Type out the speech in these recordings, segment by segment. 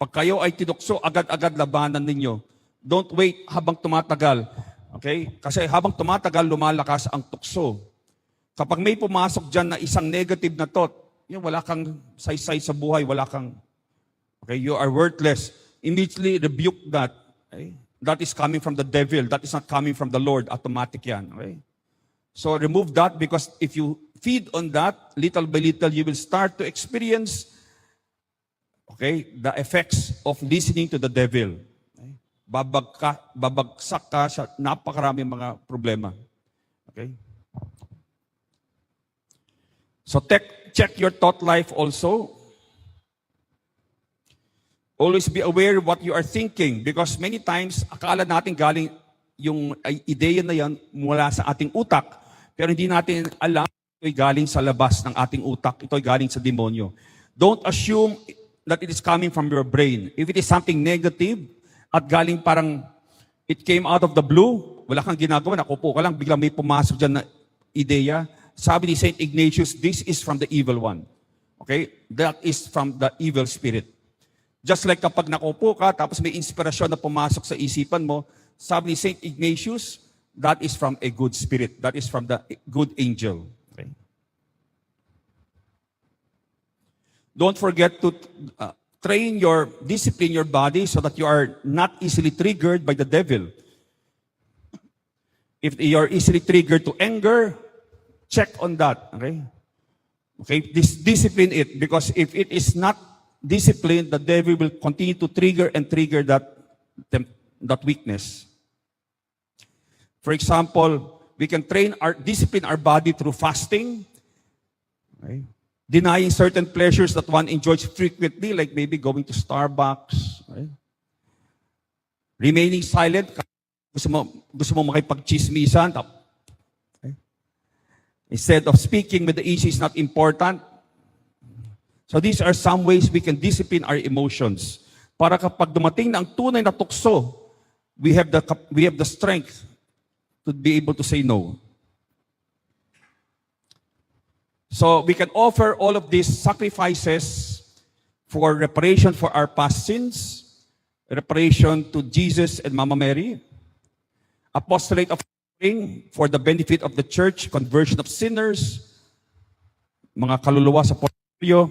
Pag kayo ay tinukso, agad-agad labanan ninyo. Don't wait habang tumatagal. Okay? Kasi habang tumatagal, lumalakas ang tukso. Kapag may pumasok dyan na isang negative na thought, yun, wala kang saysay sa buhay, wala kang, okay, you are worthless. Immediately rebuke that. Okay? That is coming from the devil. That is not coming from the Lord. Automatic yan. Okay? So remove that because if you feed on that, little by little, you will start to experience okay, the effects of listening to the devil. Okay? Babagka, babagsak ka sa napakaraming mga problema. Okay? So tech, check your thought life also. Always be aware what you are thinking because many times akala natin galing yung ideya na yan mula sa ating utak pero hindi natin alam ito'y galing sa labas ng ating utak, ito'y galing sa demonyo. Don't assume that it is coming from your brain. If it is something negative at galing parang it came out of the blue, wala kang ginagawa, nakupo ka lang, biglang may pumasok dyan na ideya. Sabi ni St. Ignatius, this is from the evil one. Okay? That is from the evil spirit. Just like kapag nakupo ka, tapos may inspirasyon na pumasok sa isipan mo, sabi ni St. Ignatius, that is from a good spirit. That is from the good angel. Okay? Don't forget to uh, train your, discipline your body so that you are not easily triggered by the devil. If you are easily triggered to anger, check on that. Okay? Okay, dis- discipline it because if it is not disciplined, the devil will continue to trigger and trigger that, that weakness. For example, we can train our discipline our body through fasting, okay? Denying certain pleasures that one enjoys frequently, like maybe going to Starbucks, okay? remaining silent. Gusto mo, gusto mo makipag-chismisan, Instead of speaking with the issue is not important. So these are some ways we can discipline our emotions. Para kapag dumating na ang tunay na tukso, we have the, we have the strength to be able to say no. So we can offer all of these sacrifices for reparation for our past sins, reparation to Jesus and Mama Mary, apostolate of praying for the benefit of the church, conversion of sinners, mga kaluluwa sa portfolio,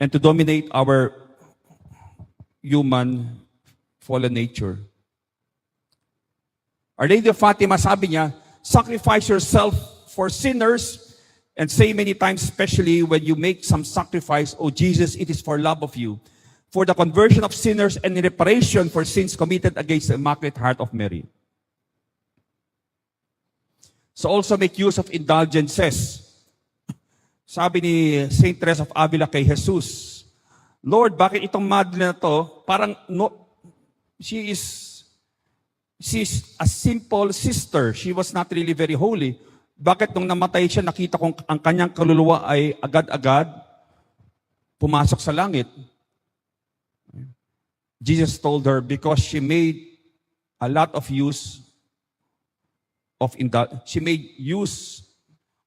and to dominate our human fallen nature. Our Lady of Fatima, sabi niya, sacrifice yourself for sinners and say many times, especially when you make some sacrifice, Oh Jesus, it is for love of you, for the conversion of sinners and reparation for sins committed against the Immaculate Heart of Mary. So also make use of indulgences. Sabi ni Saint Teresa of Avila kay Jesus, Lord, bakit itong madre na to, parang no, she is she's a simple sister. She was not really very holy. Bakit nung namatay siya, nakita kong ang kanyang kaluluwa ay agad-agad pumasok sa langit? Jesus told her, because she made a lot of use of indul- she made use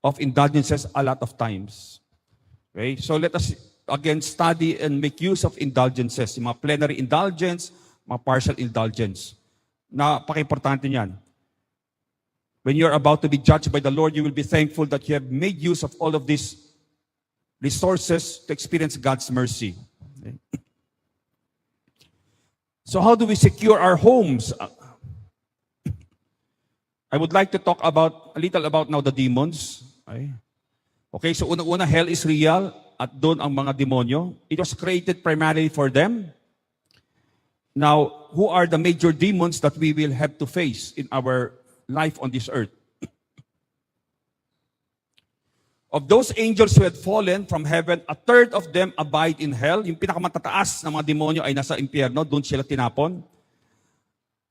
of indulgences a lot of times. Okay? So let us again study and make use of indulgences. Yung mga plenary indulgence, mga partial indulgence. Napaka-importante niyan. When you're about to be judged by the Lord, you will be thankful that you have made use of all of these resources to experience God's mercy. Okay? So how do we secure our homes? I would like to talk about a little about now the demons. Okay, okay so unang-una, hell is real at doon ang mga demonyo. It was created primarily for them. Now, who are the major demons that we will have to face in our life on this earth? Of those angels who had fallen from heaven, a third of them abide in hell. Yung pinakamatataas na mga demonyo ay nasa impyerno, doon sila tinapon.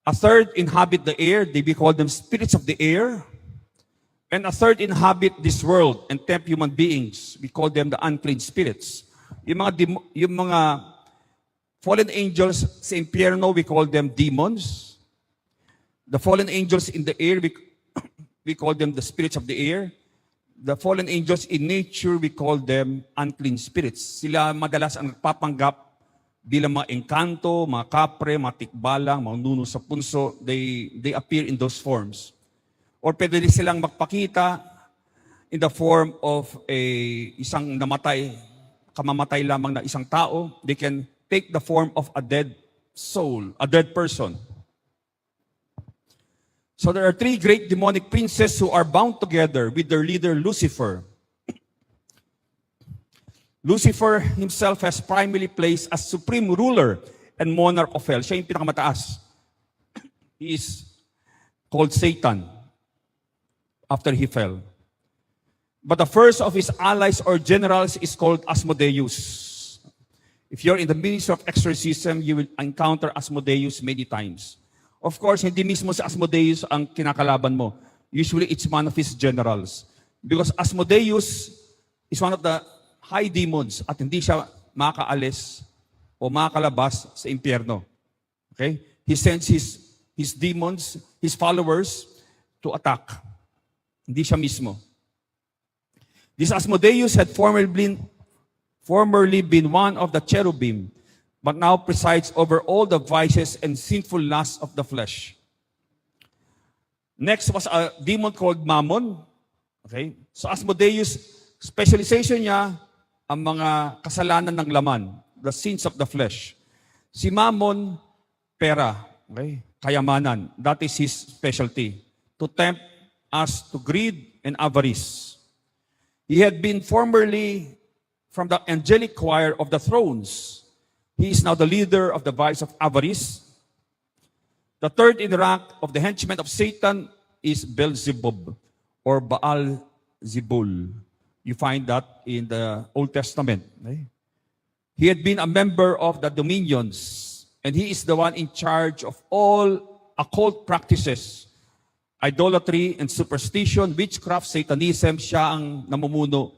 A third inhabit the air, they be called them spirits of the air. And a third inhabit this world and tempt human beings. We call them the unclean spirits. Yung mga, yung mga fallen angels sa impyerno, we call them demons. The fallen angels in the air, we, we call them the spirits of the air. The fallen angels in nature, we call them unclean spirits. Sila madalas ang nagpapanggap bilang mga engkanto, mga kapre, mga tikbalang, mga nuno sa punso, they, they appear in those forms. Or pwede rin silang magpakita in the form of a isang namatay, kamamatay lamang na isang tao. They can take the form of a dead soul, a dead person. So there are three great demonic princes who are bound together with their leader Lucifer. Lucifer himself has primarily placed as supreme ruler and monarch of hell. Siya yung pinakamataas. He is called Satan after he fell. But the first of his allies or generals is called Asmodeus. If you're in the ministry of exorcism, you will encounter Asmodeus many times. Of course, hindi mismo si Asmodeus ang kinakalaban mo. Usually, it's one of his generals. Because Asmodeus is one of the high demons at hindi siya makaalis o makakalabas sa impyerno. Okay? He sends his, his demons, his followers to attack. Hindi siya mismo. This Asmodeus had formerly been, formerly been one of the cherubim, but now presides over all the vices and sinful lusts of the flesh. Next was a demon called Mammon. Okay? So Asmodeus, specialization niya ang mga kasalanan ng laman, the sins of the flesh. Si Mammon, pera. Okay? Kayamanan. That is his specialty. To tempt us to greed and avarice. He had been formerly from the angelic choir of the thrones. He is now the leader of the vice of avarice. The third in rank of the henchmen of Satan is Beelzebub or Baal Zebul. You find that in the Old Testament. okay? He had been a member of the dominions, and he is the one in charge of all occult practices, idolatry and superstition, witchcraft, satanism. Siya ang namumuno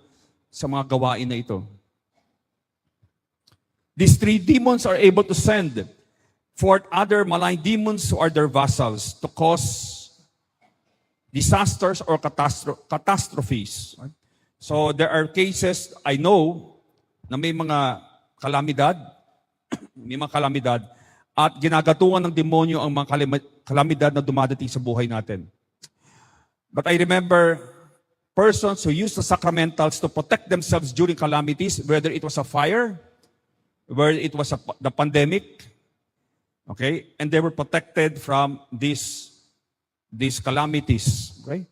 sa mga gawain na ito. These three demons are able to send forth other malign demons who are their vassals to cause disasters or catastro- catastrophes. So there are cases I know na may mga kalamidad, may mga kalamidad, at ginagatungan ng demonyo ang mga kalamidad na dumadating sa buhay natin. But I remember persons who used the sacramentals to protect themselves during calamities, whether it was a fire, whether it was a, the pandemic, okay, and they were protected from these these calamities, okay,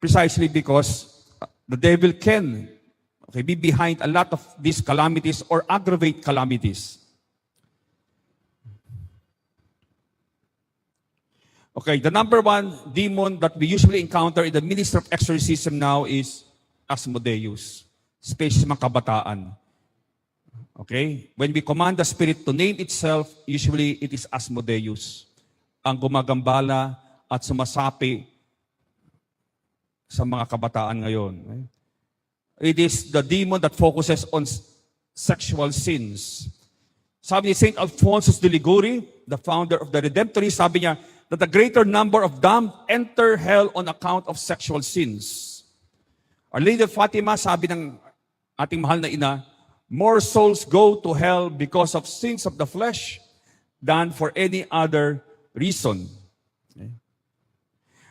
precisely because uh, the devil can okay, be behind a lot of these calamities or aggravate calamities. Okay, the number one demon that we usually encounter in the ministry of exorcism now is Asmodeus, especially mga kabataan. Okay? When we command the spirit to name itself, usually it is Asmodeus ang gumagambala at sumasapi sa mga kabataan ngayon. It is the demon that focuses on sexual sins. Sabi ni St. Alphonsus de Liguri, the founder of the Redemptorists, sabi niya, that the greater number of damned enter hell on account of sexual sins. Our Lady Fatima, sabi ng ating mahal na ina, more souls go to hell because of sins of the flesh than for any other reason.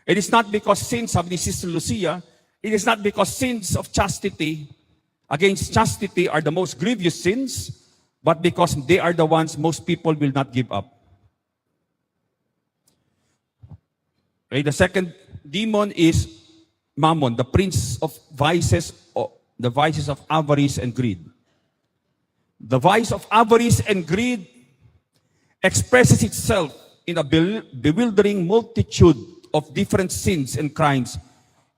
It is not because sins, sabi ni Sister Lucia, it is not because sins of chastity against chastity are the most grievous sins, but because they are the ones most people will not give up. Okay, the second demon is Mammon, the prince of vices, the vices of avarice and greed. The vice of avarice and greed expresses itself in a bewil- bewildering multitude of different sins and crimes,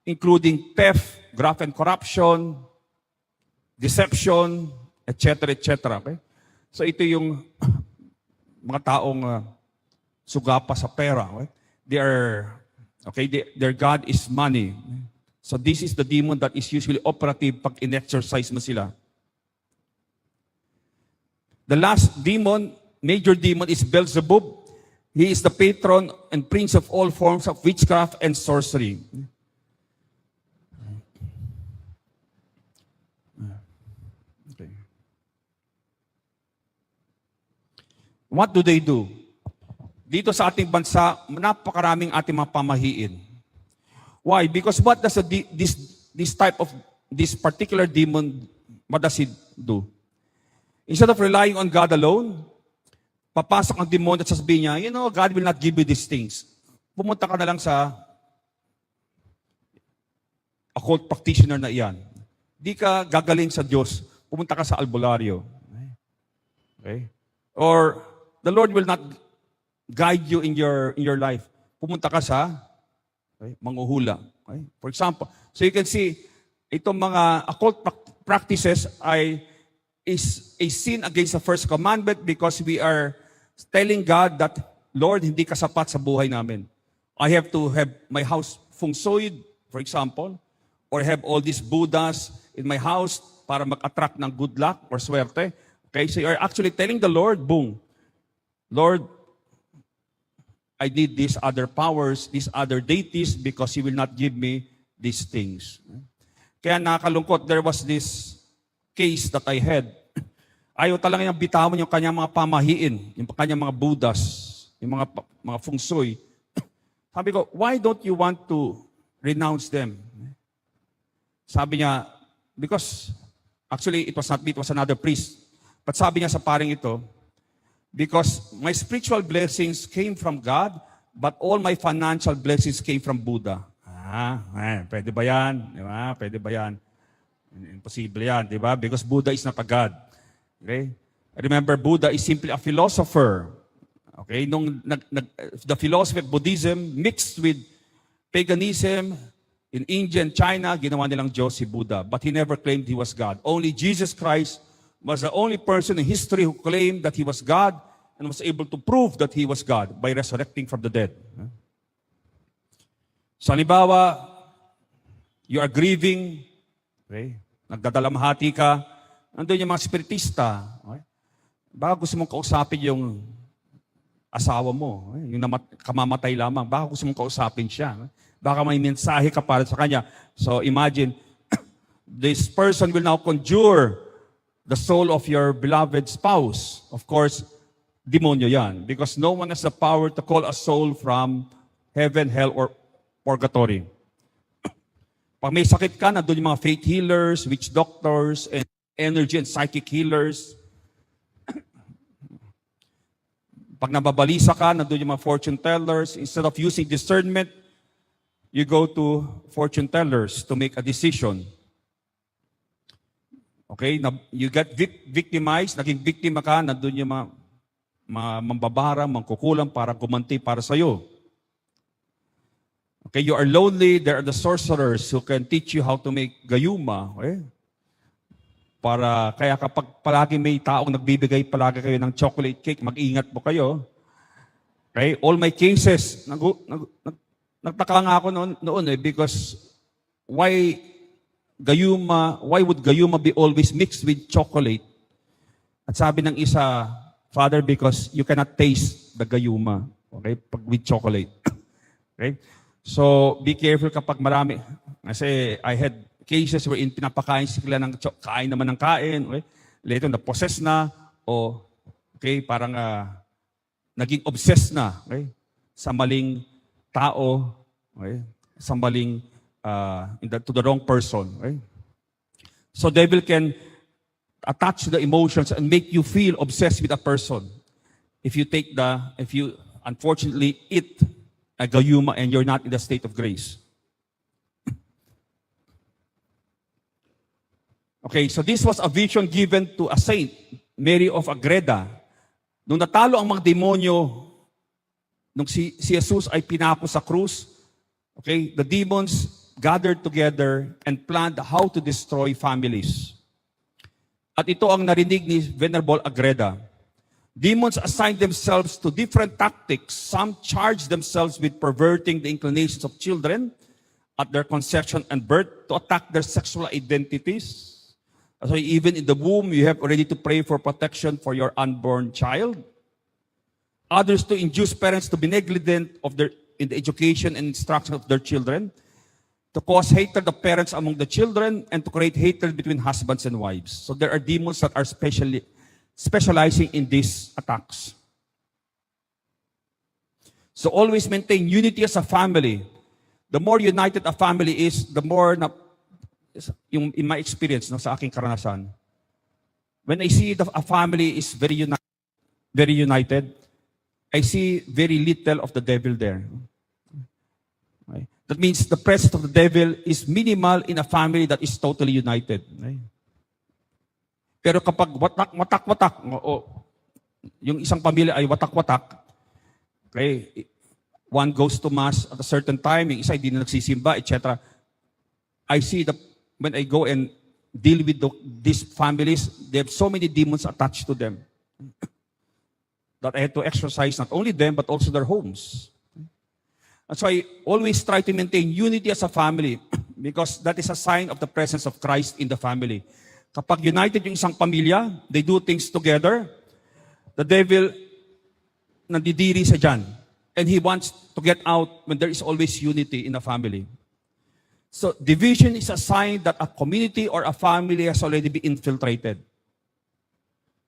including theft, graft and corruption, deception, etc., etc. Okay? So ito yung mga taong uh, sugapa sa pera. Okay? They are, okay, they- their God is money. So this is the demon that is usually operative pag in-exercise mo sila. The last demon, major demon, is Beelzebub. He is the patron and prince of all forms of witchcraft and sorcery. Okay. What do they do? Dito sa ating bansa, napakaraming ating mga pamahiin. Why? Because what does a this, this type of, this particular demon, what does it do? Instead of relying on God alone, papasok ang demon at sasabihin niya, you know, God will not give you these things. Pumunta ka na lang sa occult practitioner na iyan. Di ka gagaling sa Diyos. Pumunta ka sa albularyo. Okay? Or the Lord will not guide you in your in your life. Pumunta ka sa okay, manghuhula. Okay? For example, so you can see itong mga occult prac- practices ay is a sin against the first commandment because we are telling God that Lord, hindi ka sapat sa buhay namin. I have to have my house feng shui, for example, or have all these Buddhas in my house para mag-attract ng good luck or swerte. Okay, so you're actually telling the Lord, boom, Lord, I need these other powers, these other deities because He will not give me these things. Kaya nakakalungkot, there was this case that I had. Ayaw talaga niyang bitawan yung kanyang mga pamahiin, yung kanyang mga Buddhas, yung mga, mga feng shui. Sabi ko, why don't you want to renounce them? Sabi niya, because actually it was not me, it was another priest. But sabi niya sa paring ito, because my spiritual blessings came from God, but all my financial blessings came from Buddha. Ah, eh, pwede ba yan? Di ba? Pwede ba yan? Imposible yan, di ba? Because Buddha is not a God. Okay? Remember, Buddha is simply a philosopher. Okay? Nung nag, nag, the philosophy of Buddhism mixed with paganism, in India and China, ginawa nilang Diyos si Buddha. But he never claimed he was God. Only Jesus Christ was the only person in history who claimed that he was God and was able to prove that he was God by resurrecting from the dead. Sa halimbawa, you are grieving, okay? nagdadalamhati ka, nandun yung mga spiritista. Okay? Baka gusto mong kausapin yung asawa mo, okay? yung namat, kamamatay lamang, baka gusto mong kausapin siya. okay? Baka may mensahe ka para sa kanya. So imagine, this person will now conjure the soul of your beloved spouse. Of course, demonyo yan. Because no one has the power to call a soul from heaven, hell, or purgatory. Pag may sakit ka, nandun yung mga faith healers, witch doctors, and energy and psychic healers. Pag nababalisa ka, nandun yung mga fortune tellers. Instead of using discernment, you go to fortune tellers to make a decision. Okay? You get vic- victimized, naging biktima ka, nandun yung mga, mga mambabara, mangkukulang para gumanti para sa'yo. Okay, you are lonely, there are the sorcerers who can teach you how to make gayuma. Okay? Para, kaya kapag palagi may taong nagbibigay palagi kayo ng chocolate cake, mag-ingat po kayo. Okay? All my cases, nag, nag, nag, nagtaka nga ako noon, noon eh, because why gayuma, why would gayuma be always mixed with chocolate? At sabi ng isa, Father, because you cannot taste the gayuma. Okay? Pag with chocolate. okay? So, be careful kapag marami. Kasi I had cases wherein pinapakain sila ng kain naman ng kain. Okay? Later, na-possess na. O, okay, parang ah, naging obsessed na. Okay? Sa maling tao. Okay? Sa maling, in the- to the wrong person. Okay? So, devil can attach the emotions and make you feel obsessed with a person. If you take the, if you unfortunately eat a gayuma and you're not in the state of grace. Okay, so this was a vision given to a saint, Mary of Agreda. Nung natalo ang mga demonyo, nung si, si Jesus ay pinako sa krus, okay, the demons gathered together and planned how to destroy families. At ito ang narinig ni Venerable Agreda. Demons assign themselves to different tactics. Some charge themselves with perverting the inclinations of children at their conception and birth to attack their sexual identities. So even in the womb, you have already to pray for protection for your unborn child. Others to induce parents to be negligent of their in the education and instruction of their children, to cause hatred of parents among the children, and to create hatred between husbands and wives. So there are demons that are specially specializing in these attacks. So always maintain unity as a family. The more united a family is, the more na, yung in my experience, no, sa aking karanasan, when I see the, a family is very united, very united, I see very little of the devil there. Okay? That means the presence of the devil is minimal in a family that is totally united. Okay? Pero kapag watak, watak, watak, o, yung isang pamilya ay watak, watak, okay, one goes to mass at a certain time, yung isa hindi na nagsisimba, etc. I see that when I go and deal with the, these families, they have so many demons attached to them that I had to exercise not only them, but also their homes. And so I always try to maintain unity as a family because that is a sign of the presence of Christ in the family. Kapag united yung isang pamilya, they do things together, the devil nandidiri sa dyan. And he wants to get out when there is always unity in a family. So division is a sign that a community or a family has already been infiltrated.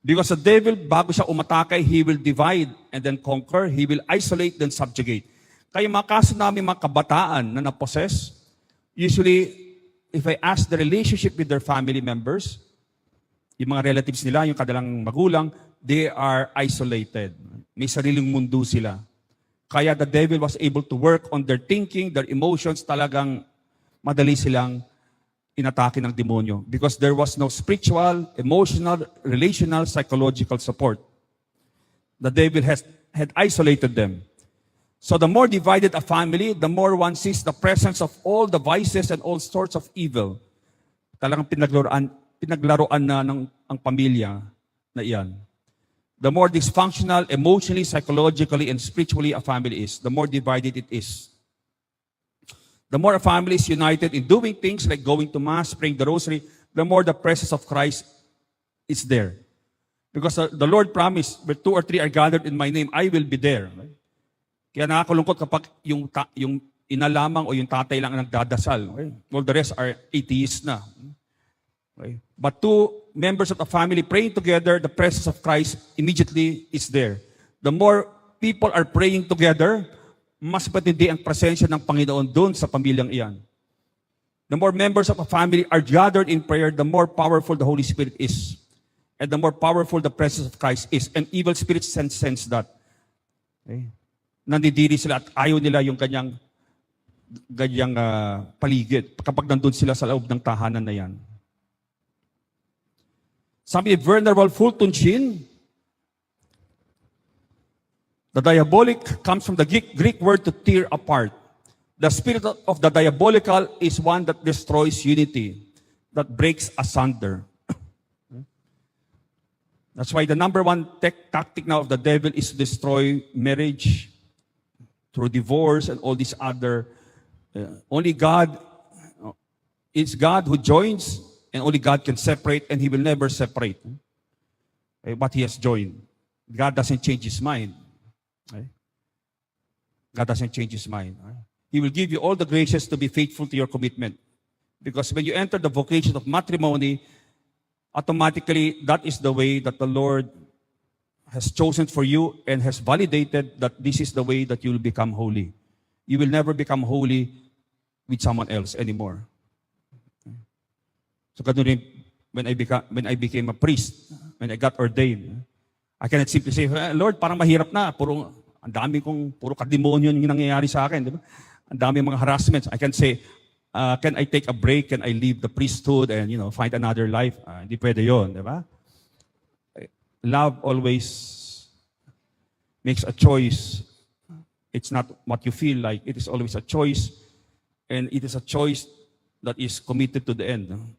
Because the devil, bago siya umatake, he will divide and then conquer. He will isolate, then subjugate. Kaya mga kaso namin mga kabataan na napossess, usually, if I ask the relationship with their family members, yung mga relatives nila, yung kadalang magulang, they are isolated. May sariling mundo sila. Kaya the devil was able to work on their thinking, their emotions, talagang madali silang inatake ng demonyo because there was no spiritual, emotional, relational, psychological support. The devil has, had isolated them. So the more divided a family, the more one sees the presence of all the vices and all sorts of evil. Talagang pinaglaruan, pinaglaruan na ng ang pamilya na iyan. The more dysfunctional, emotionally, psychologically, and spiritually a family is, the more divided it is. The more a family is united in doing things like going to Mass, praying the Rosary, the more the presence of Christ is there. Because uh, the Lord promised, where two or three are gathered in my name, I will be there. Kaya nakakalungkot kapag yung, ta- yung ina lamang o yung tatay lang ang nagdadasal. Okay? All the rest are atheists na. Okay? But two members of the family praying together, the presence of Christ immediately is there. The more people are praying together, mas patindi ang presensya ng Panginoon doon sa pamilyang iyan. The more members of a family are gathered in prayer, the more powerful the Holy Spirit is. And the more powerful the presence of Christ is. And evil spirits sense, sense that. Okay? Nandidiri sila at ayaw nila yung kanyang ganyang ah, paligid kapag nandun sila sa loob ng tahanan na yan. Sabi ni Venerable Fulton Sheen, the diabolic comes from the Greek, Greek word to tear apart. The spirit of the diabolical is one that destroys unity, that breaks asunder. That's why the number one tech, tactic now of the devil is to destroy marriage through divorce and all these other. uh, only God, it's God who joins, and only God can separate, and He will never separate eh, what He has joined. God doesn't change His mind. Okay? God doesn't change His mind. okay? He will give you all the graces to be faithful to your commitment. Because when you enter the vocation of matrimony, automatically that is the way that the Lord has chosen for you and has validated that this is the way that you will become holy. You will never become holy with someone else anymore. So ganun rin, when I, beca- when I became a priest, when I got ordained, I cannot simply say, "Eh, Lord, parang mahirap na. Puro, ang dami kong, puro kademonyo yung nangyayari sa akin. Di ba? Ang dami mga harassments. I can say, uh, can I take a break? Can I leave the priesthood and, you know, find another life? Ah, hindi pwede yon, di ba? Love always makes a choice. It's not what you feel like. It is always a choice. And it is a choice that is committed to the end.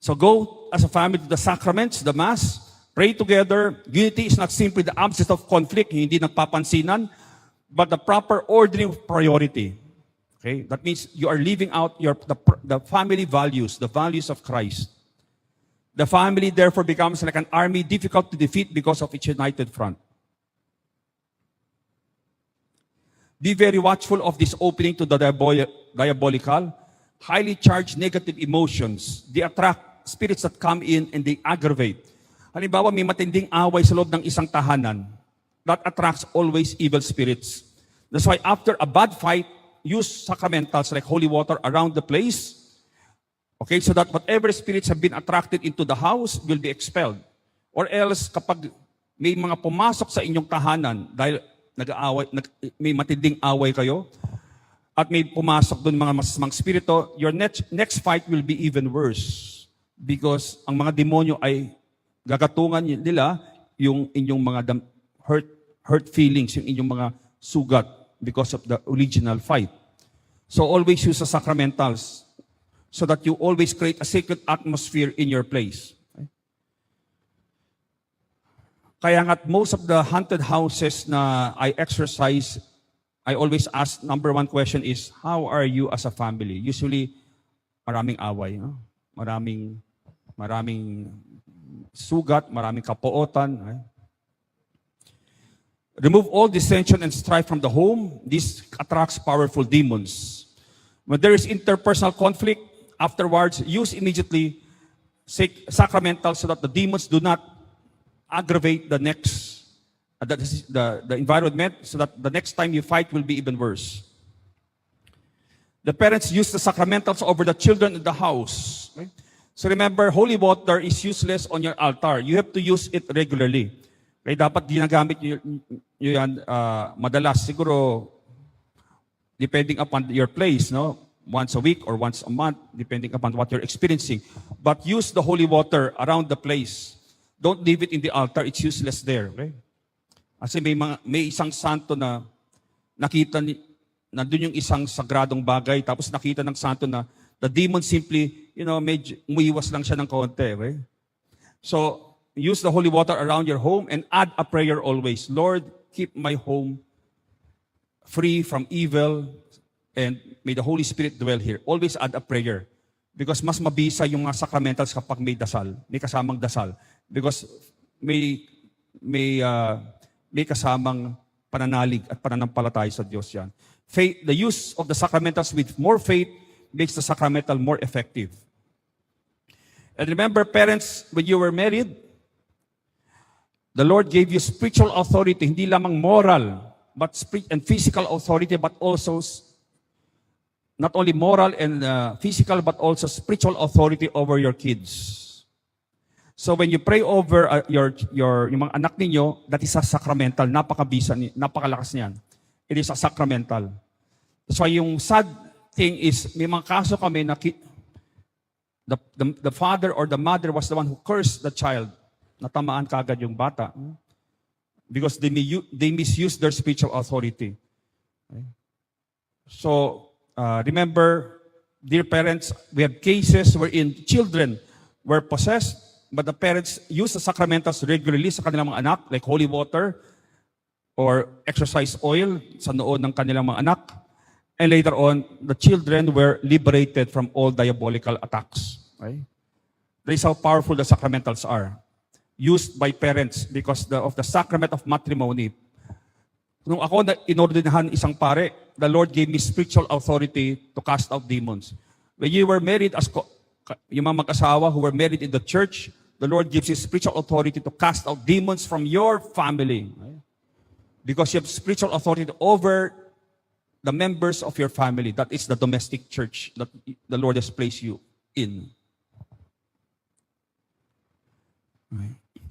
So go as a family to the sacraments, the Mass, pray together. Unity is not simply the absence of conflict, hindi nagpapansinan, but the proper ordering of priority. Okay? That means you are living out your, the, the family values, the values of Christ. The family therefore becomes like an army difficult to defeat because of its united front. Be very watchful of this opening to the diabol- diabolical, highly charged negative emotions. They attract spirits that come in and they aggravate. Halimbawa, may matinding away sa loob ng isang tahanan. that attracts always evil spirits. That's why after a bad fight, use sacramentals like holy water around the place. Okay, so that whatever spirits have been attracted into the house will be expelled. Or else, kapag may mga pumasok sa inyong tahanan dahil nag-aaway, nag, may matinding away kayo, at may pumasok doon mga masasamang spirito, your next, next fight will be even worse. Because ang mga demonyo ay gagatungan nila yung inyong mga dam- hurt, hurt feelings, yung inyong mga sugat because of the original fight. So always use the sacramentals so that you always create a sacred atmosphere in your place. Kaya nga't most of the haunted houses na I exercise, I always ask, number one question is, how are you as a family? Usually, maraming away. No? Maraming, maraming sugat, maraming kapuotan. Right? Remove all dissension and strife from the home. This attracts powerful demons. When there is interpersonal conflict, afterwards, use immediately sac- sacramental so that the demons do not aggravate the next, uh, the, the, the environment so that the next time you fight will be even worse. The parents use the sacramentals over the children in the house. Okay? So remember, holy water is useless on your altar. You have to use it regularly. Kaya dapat ginagamit nyo, nyo yan ah, madalas. Siguro, depending upon your place, no? Once a week or once a month, depending upon what you're experiencing. But use the holy water around the place. Don't leave it in the altar. It's useless there. Okay? Kasi may, mga, may isang santo na nakita ni, nandun yung isang sagradong bagay, tapos nakita ng santo na the demon simply, you know, medyo umiwas lang siya ng konti. Okay? So, use the holy water around your home and add a prayer always. Lord, keep my home free from evil and may the Holy Spirit dwell here. Always add a prayer. Because mas mabisa yung mga sacramentals kapag may dasal, may kasamang dasal. Because may may uh, may kasamang pananalig at pananampalataya sa Diyos yan. Faith, the use of the sacramentals with more faith makes the sacramental more effective. And remember, parents, when you were married, the Lord gave you spiritual authority, hindi lamang moral, but and physical authority, but also not only moral and uh, physical, but also spiritual authority over your kids. So when you pray over uh, your your yung mga anak ninyo, that is a sacramental, napakabisa napakalakas niyan. It is a sacramental. That's why yung sad thing is may mga kaso kami na ki- the, the, the father or the mother was the one who cursed the child. Natamaan kagad yung bata. Because they, they misuse their spiritual authority. So, uh, remember, dear parents, we have cases wherein children were possessed, but the parents use the sacramentals regularly sa kanilang mga anak, like holy water or exercise oil sa noon ng kanilang mga anak. And later on, the children were liberated from all diabolical attacks. Okay? That is how powerful the sacramentals are. Used by parents because the, of the sacrament of matrimony. Nung ako na inordinahan isang pare, the Lord gave me spiritual authority to cast out demons. When you were married as yung mga mag-asawa who were married in the church, the Lord gives you spiritual authority to cast out demons from your family. Because you have spiritual authority over the members of your family. That is the domestic church that the Lord has placed you in.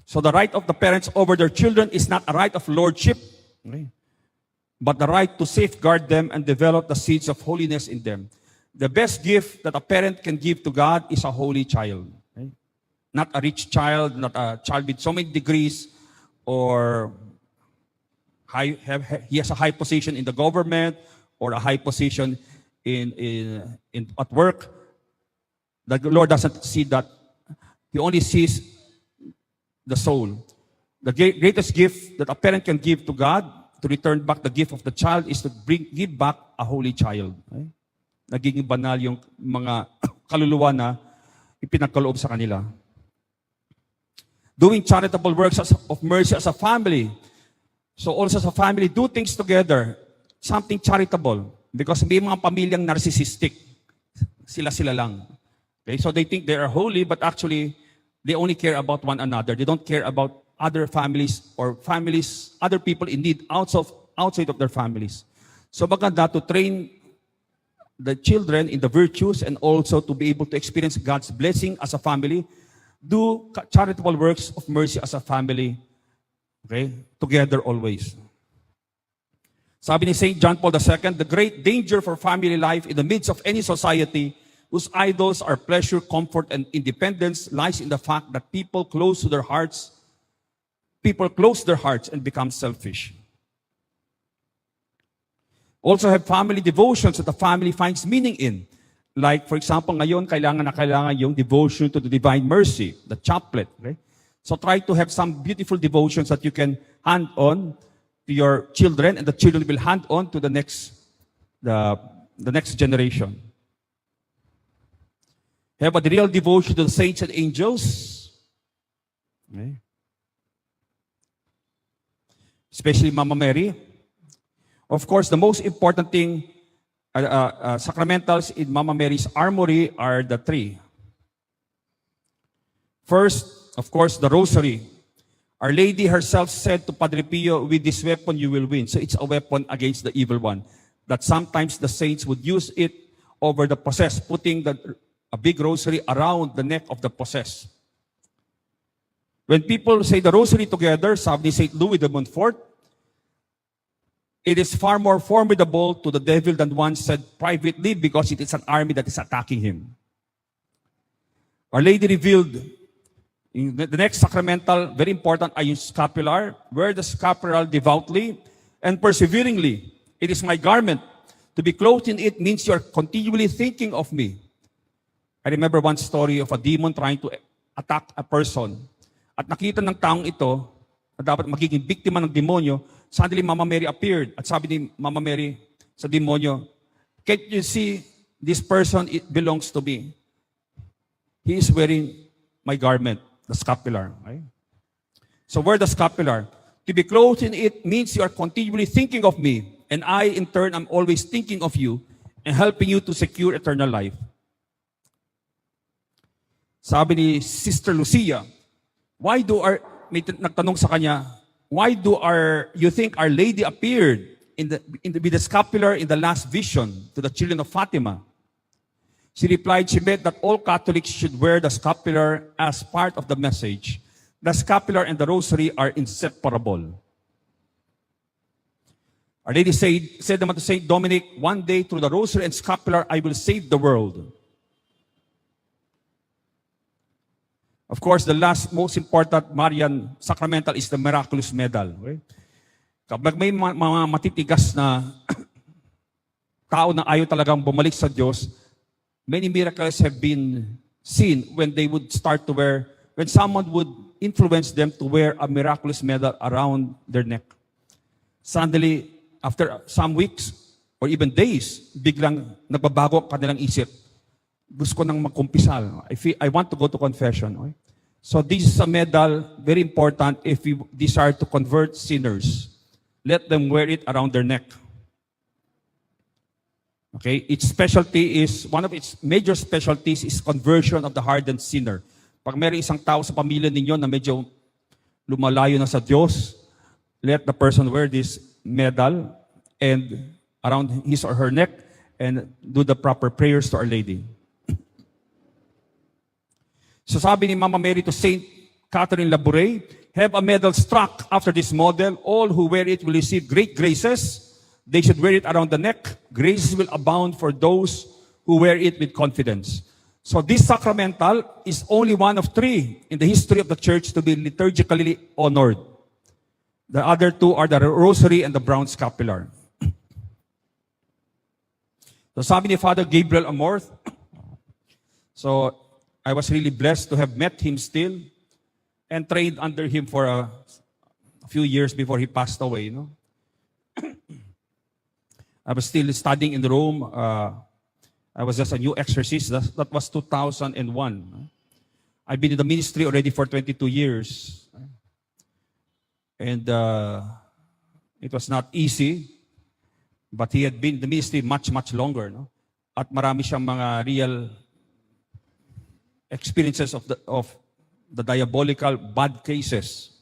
So the right of the parents over their children is not a right of lordship, but the right to safeguard them and develop the seeds of holiness in them. The best gift that a parent can give to God is a holy child. Not a rich child, not a child with so many degrees, or high, have, he has a high position in the government or a high position in, in, in at work. The Lord doesn't see that. He only sees the soul. The greatest gift that a parent can give to God to return back the gift of the child is to bring give back a holy child. Okay? Nagiging banal yung mga kaluluwa na ipinagkaloob sa kanila. Doing charitable works as- of mercy as a family. So also as a family, do things together. Something charitable. Because may mga pamilyang narcissistic. Sila-sila lang. Okay? So they think they are holy, but actually, they only care about one another. They don't care about other families or families, other people in need outside, outside of their families. So maganda to train the children in the virtues and also to be able to experience God's blessing as a family, do charitable works of mercy as a family, okay, together always. Sabi ni St. John Paul II, the great danger for family life in the midst of any society whose idols are pleasure, comfort, and independence lies in the fact that people close to their hearts, people close their hearts and become selfish. Also have family devotions that the family finds meaning in. Like, for example, ngayon, kailangan na kailangan yung devotion to the divine mercy, the chaplet. Okay? So try to have some beautiful devotions that you can hand on to your children and the children will hand on to the next, the, the next generation. Have a real devotion to the saints and angels. Okay? Especially Mama Mary. Of course, the most important thing, uh, uh, uh, sacramentals in Mama Mary's armory are the three. First, of course, the rosary. Our Lady herself said to Padre Pio, with this weapon you will win. So it's a weapon against the evil one. That sometimes the saints would use it over the possessed, putting the, a big rosary around the neck of the possessed. When people say the rosary together, ni St. Louis de Montfort, it is far more formidable to the devil than one said privately because it is an army that is attacking him. Our Lady revealed in the, next sacramental, very important, ay scapular. Wear the scapular devoutly and perseveringly. It is my garment. To be clothed in it means you are continually thinking of me. I remember one story of a demon trying to attack a person. At nakita ng taong ito na dapat magiging biktima ng demonyo, suddenly Mama Mary appeared. At sabi ni Mama Mary sa demonyo, Can't you see this person it belongs to me? He is wearing my garment, the scapular. Okay? So wear the scapular. To be clothed in it means you are continually thinking of me, and I, in turn, am always thinking of you and helping you to secure eternal life. Sabi ni Sister Lucia, why do our, may nagtanong sa kanya, why do our, you think Our Lady appeared in the, in the, with the scapular in the last vision to the children of Fatima? She replied, she meant that all Catholics should wear the scapular as part of the message. The scapular and the rosary are inseparable. Our Lady said, said naman to Saint Dominic, one day through the rosary and scapular, I will save the world. Of course, the last most important Marian sacramental is the miraculous medal. Okay? Kapag may ma- mga matitigas na tao na ayaw talagang bumalik sa Diyos, many miracles have been seen when they would start to wear, when someone would influence them to wear a miraculous medal around their neck. Suddenly, after some weeks or even days, biglang nagbabago ang kanilang isip. Gusto ko nang magkumpisal. I, feel, I want to go to confession. Okay? So this is a medal, very important if you desire to convert sinners. Let them wear it around their neck. Okay, its specialty is, one of its major specialties is conversion of the hardened sinner. Pag meron isang tao sa pamilya ninyo na medyo lumalayo na sa Diyos, let the person wear this medal and around his or her neck and do the proper prayers to Our Lady. So sabi ni Mama Mary to Saint Catherine Labouré, have a medal struck after this model. All who wear it will receive great graces. They should wear it around the neck. Graces will abound for those who wear it with confidence. So this sacramental is only one of three in the history of the church to be liturgically honored. The other two are the rosary and the brown scapular. So sabi ni Father Gabriel Amorth, so I was really blessed to have met him still and trained under him for a, a few years before he passed away. No? I was still studying in Rome. Uh, I was just a new exorcist. That, that was 2001. I've been in the ministry already for 22 years. And uh, it was not easy. But he had been in the ministry much, much longer. No? At marami siyang mga real experiences of the, of the diabolical bad cases.